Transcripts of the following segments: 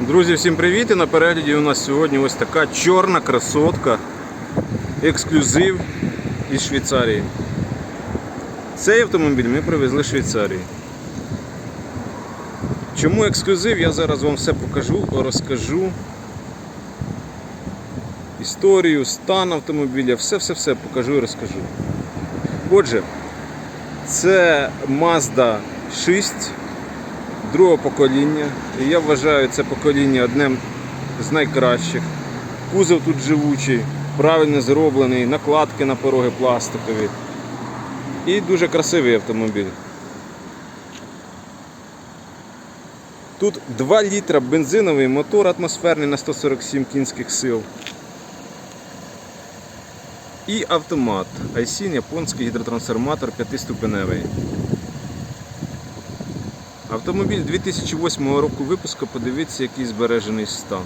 Друзі, всім привіт! І на перегляді у нас сьогодні ось така чорна красотка, ексклюзив із Швейцарії. Цей автомобіль ми привезли з Швейцарії. Чому ексклюзив? Я зараз вам все покажу, розкажу. Історію, стан автомобіля, все-все-все покажу і розкажу. Отже, це Mazda 6 другого покоління. І я вважаю це покоління одним з найкращих. Кузов тут живучий, правильно зроблений, накладки на пороги пластикові. І дуже красивий автомобіль. Тут 2 літра бензиновий мотор атмосферний на 147 кінських сил. І автомат. Айсін японський гідротрансформатор 5-ступеневий. Автомобіль 2008 року випуску, подивіться, який збережений стан.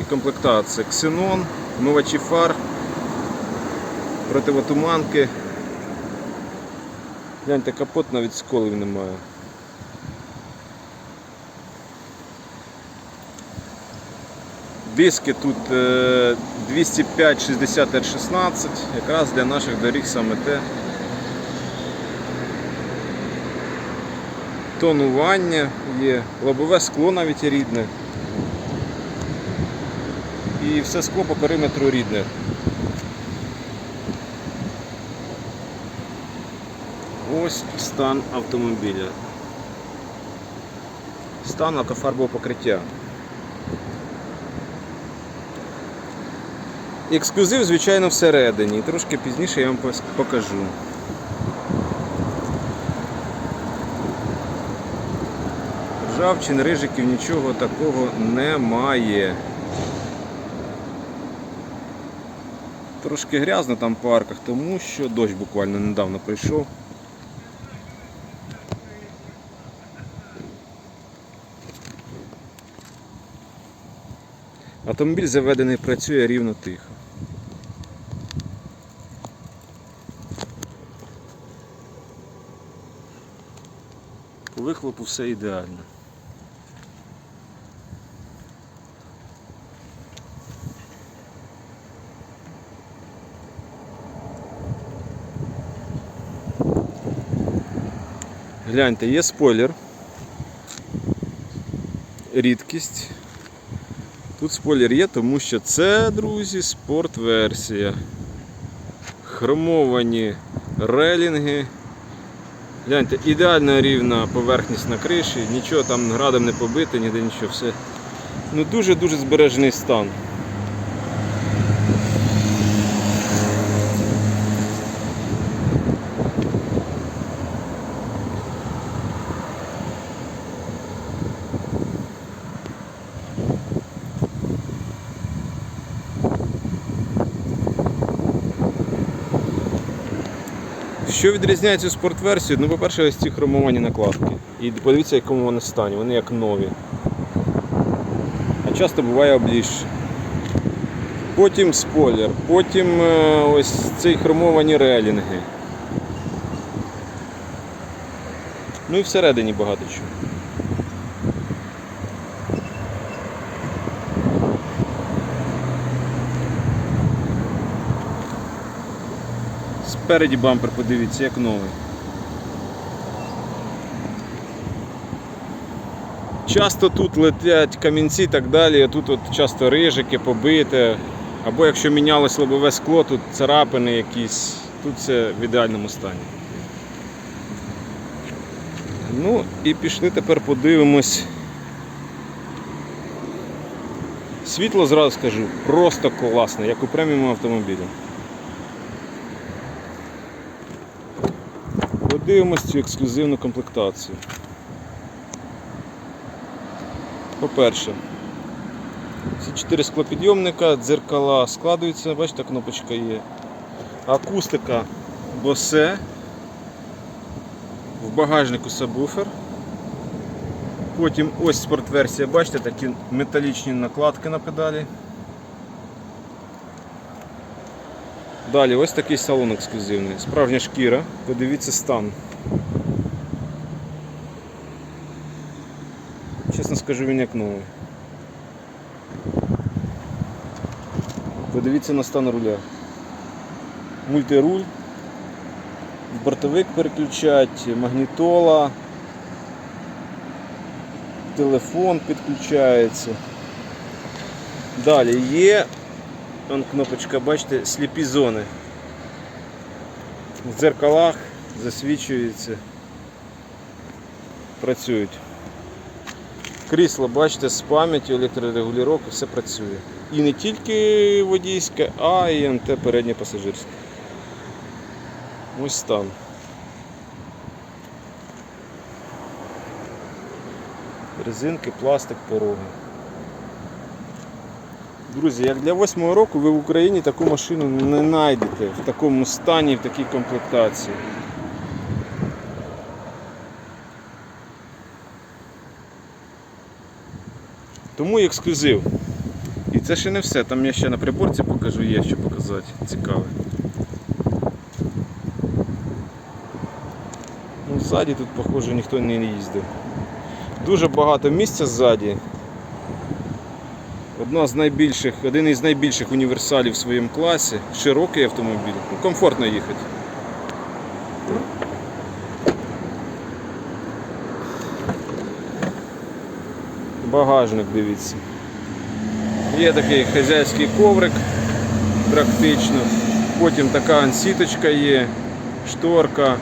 І комплектація ксенон, вмивачі фар, противотуманки. Гляньте, капот навіть сколів немає. Диски тут е, 205 60 R16, якраз для наших доріг саме те. Тонування є, лобове скло навіть рідне. І все скло по периметру рідне. Ось стан автомобіля. Стан лакофарбового покриття. Ексклюзив, звичайно, всередині. Трошки пізніше я вам покажу. Ржавчин, рижиків, нічого такого немає. Трошки грязно там по арках, тому що дощ буквально недавно прийшов. Автомобіль заведений працює рівно тихо. По вихлопу все ідеально. Гляньте, є спойлер. Рідкість. Тут спойлер є, тому що це, друзі, спорт-версія. Хромовані релінги. Гляньте, ідеально рівна поверхність на криші, нічого там градом не побите, ніде нічого, все. Ну дуже-дуже збережений стан. Що відрізняє цю спортверсію? Ну, по-перше, ось ці хромовані накладки. І подивіться, якому вони стані. Вони як нові. А часто буває обліж. Потім спойлер, потім е, ось ці хромовані релінги. Ну і всередині багато чого. Спереді бампер, подивіться, як новий. Часто тут летять камінці і так далі, тут от часто рижики побите. Або якщо мінялось лобове скло, тут царапини якісь, тут все в ідеальному стані. Ну і пішли тепер подивимось. Світло зразу скажу, просто класне, як у преміум автомобілі. Подивимось цю ексклюзивну комплектацію. По-перше, ці чотири склопідйомника, дзеркала складуються, бачите, кнопочка є. Акустика Bose. В багажнику сабвуфер. Потім ось спортверсія, бачите, такі металічні накладки на педалі. Далі ось такий салон ексклюзивний. Справжня шкіра. Подивіться стан. Чесно скажу, він як новий. Подивіться на стан руля. Мультируль. Бортовик переключать, магнітола. Телефон підключається. Далі є он кнопочка, бачите, сліпі зони. В дзеркалах засвічується. Працюють. Крісло, бачите, з пам'яттю, електрорегулювання, все працює. І не тільки водійське, а й МТ переднє пасажирське. Ось стан. Резинки, пластик, пороги. Друзі, як для восьмого року ви в Україні таку машину не знайдете в такому стані, в такій комплектації. Тому ексклюзив. І це ще не все. Там я ще на приборці покажу, є що показати. Цікаве. Ну, ззаді тут, похоже, ніхто не їздив. Дуже багато місця ззаді. Одна з найбільших, один із найбільших універсалів в своєму класі. Широкий автомобіль. Ну, комфортно їхати. Багажник, дивіться. Є такий хазяйський коврик практично. Потім така сіточка є, шторка.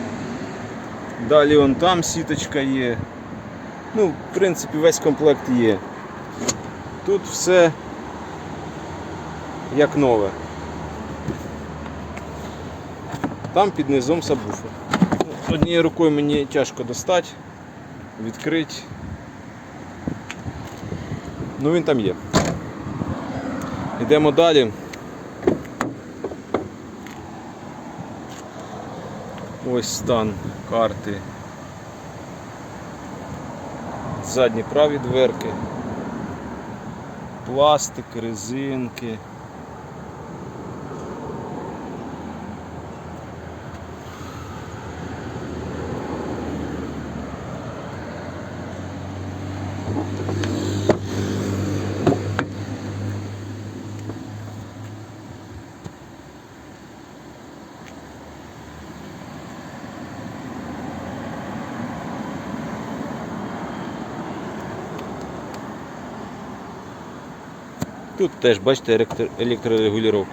Далі он там сіточка є. Ну, в принципі, весь комплект є. Тут все як нове. Там під низом сабвуфер. Ну, Однією рукою мені тяжко достати, відкрити. Ну він там є. Йдемо далі. Ось стан карти. Задні праві дверки. Пластик, резинки. Тут теж, бачите, електро- електрорегулювання.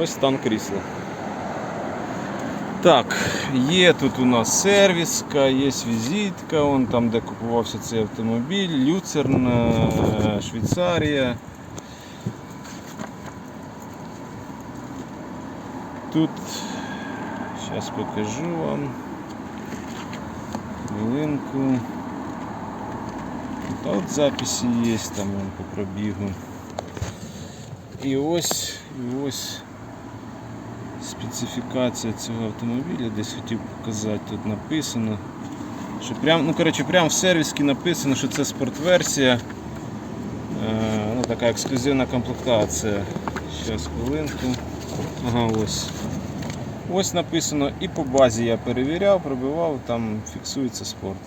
Ось стан крісла. Так, є тут у нас сервіска, є візитка, вон там, де купувався цей автомобіль, Люцерн, е, Швейцарія. Тут зараз покажу вам. Хвилинку. Та от записи є там по пробігу. І ось, і ось специфікація цього автомобіля, десь хотів показати, тут написано. Що прям, ну, коротше, прям в сервісі написано, що це спортверсія. Е, ну, така ексклюзивна комплектація. Зараз хвилинку. Ага, ось. Ось написано і по базі я перевіряв, пробивав, там фіксується спорт.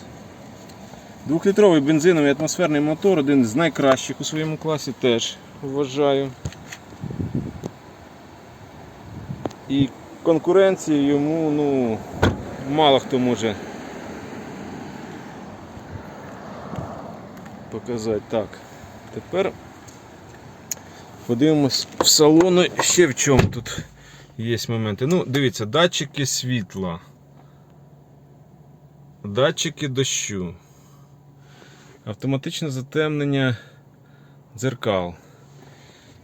Двохлітровий бензиновий атмосферний мотор, один з найкращих у своєму класі теж вважаю. І конкуренції йому ну, мало хто може показати. Так, тепер подивимось в салону ще в чому тут є моменти. Ну, дивіться, датчики світла, датчики дощу, автоматичне затемнення дзеркал,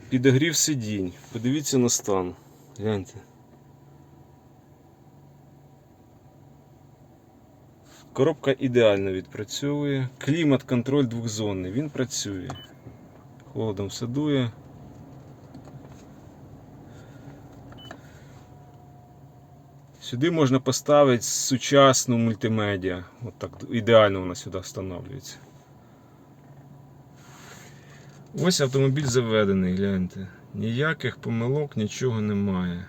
підогрів сидінь. Подивіться на стан. Гляньте. Коробка ідеально відпрацьовує. Клімат контроль двохзонний, він працює. Холодом все дує. Сюди можна поставити сучасну мультимедіа. От так ідеально вона сюди встановлюється. Ось автомобіль заведений, гляньте. Ніяких помилок, нічого немає.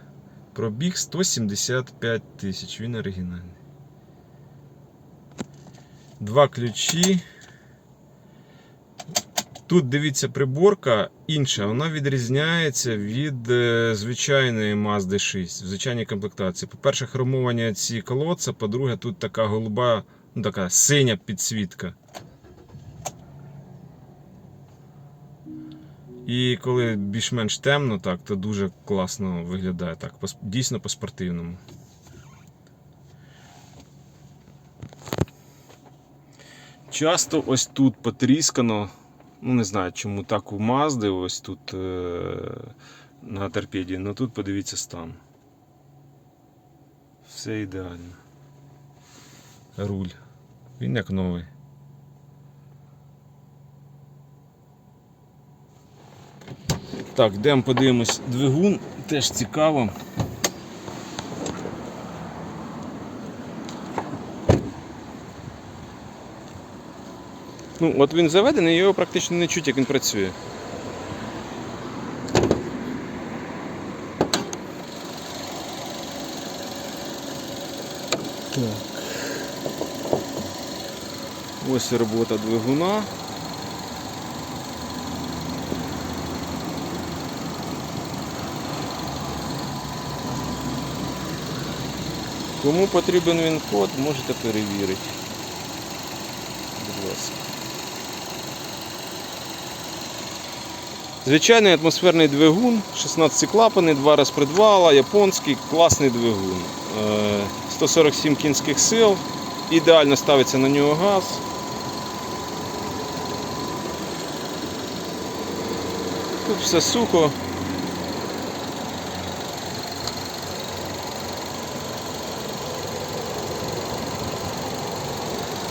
Пробіг 175 тисяч, він оригінальний. Два ключі. Тут дивіться приборка інша, вона відрізняється від е, звичайної Mazda 6, в звичайній комплектації. По-перше, хромовані ці колодця, по-друге, тут така голуба, ну така синя підсвітка. І коли більш-менш темно, так, то дуже класно виглядає так, дійсно по-спортивному. Часто ось тут потріскано, ну не знаю, чому так у Мазди, ось тут е- на торпеді, але тут подивіться стан. Все ідеально. Руль. Він як новий. Так, йдемо подивимось двигун, теж цікаво. Ну, от він заведений, його практично не чуть, як він працює. Ось робота двигуна. Кому потрібен він код, можете перевірити. Будь ласка. Звичайний атмосферний двигун, 16 клапани, два розпредвала, японський, класний двигун. Е, 147 кінських сил, ідеально ставиться на нього газ. Тут все сухо.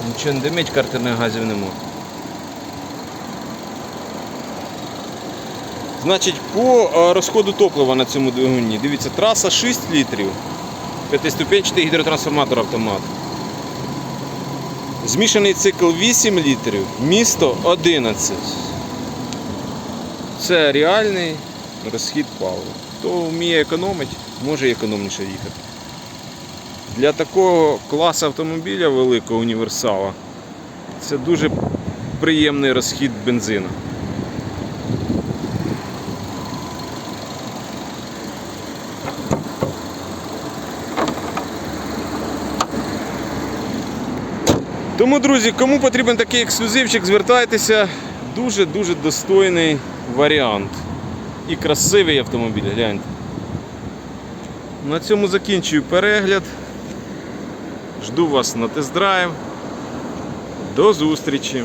Нічого не димить, картерних газів нема. Значить, по е, розходу топлива на цьому двигуні. Дивіться, траса 6 літрів. П'ятиступенчатий гідротрансформатор автомат. Змішаний цикл 8 літрів, місто 11. Це реальний розхід палива. Хто вміє економити, може і економніше їхати. Для такого класу автомобіля великого універсала це дуже приємний розхід бензину. Тому, друзі, кому потрібен такий ексклюзивчик, звертайтеся. Дуже-дуже достойний варіант. І красивий автомобіль, гляньте. На цьому закінчую перегляд. Жду вас на тест-драйв. До зустрічі!